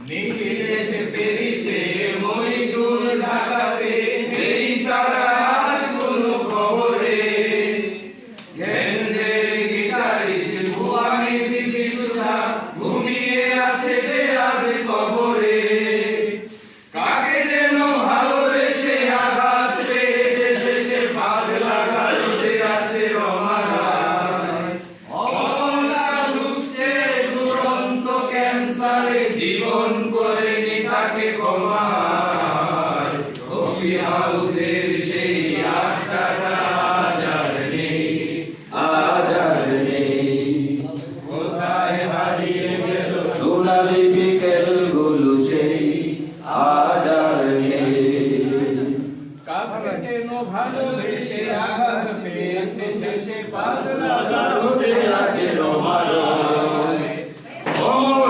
নিখিল এসে পেরিসে মইদুল ঢাকাতে এই তারা ক্যান্সারে জীবন করে তাকে কমায় কফি হাউসের সেই আড্ডাটা আজ আর নেই আজ আর নেই। কোথায় হারিয়ে গেল? সোনালি বিকেলগুলো সেই আজ নেই। কাকে কেন ভালোবেসে আঘাত পেয়েছে? শেষে গারদে আছে রমারয় অমরটা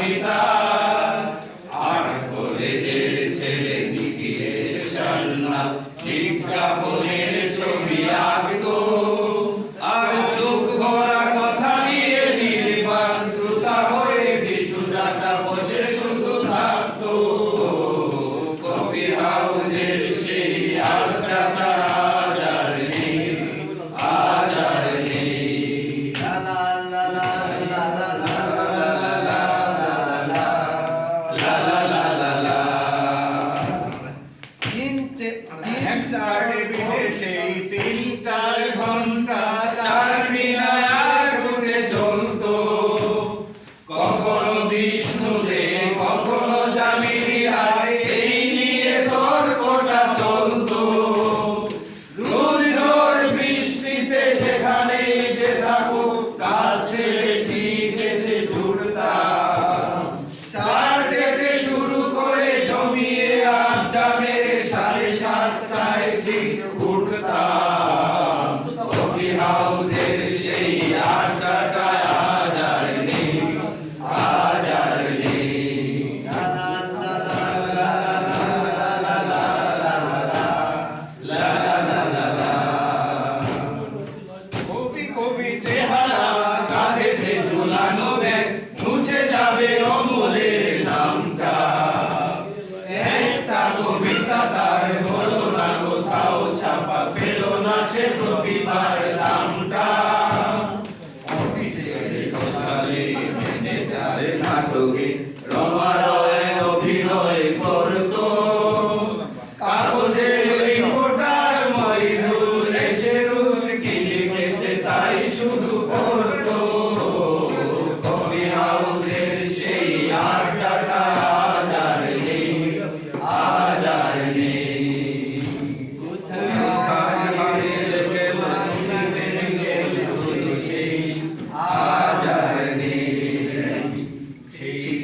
দামি তার আর কলেজের ছেলে নিখিলেশ সান্না বিজ্ঞাপনের ছবি আঁকতো। আর চোখ ভরা আজ আর নেই চার বিদেশে তিন চার ঘণ্টা চার মিনায়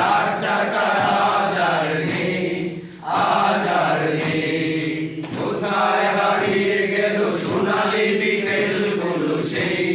যার টাকা হাজার কোথায় হারিয়ে গেল সোনালি বিকেলগুলো সেই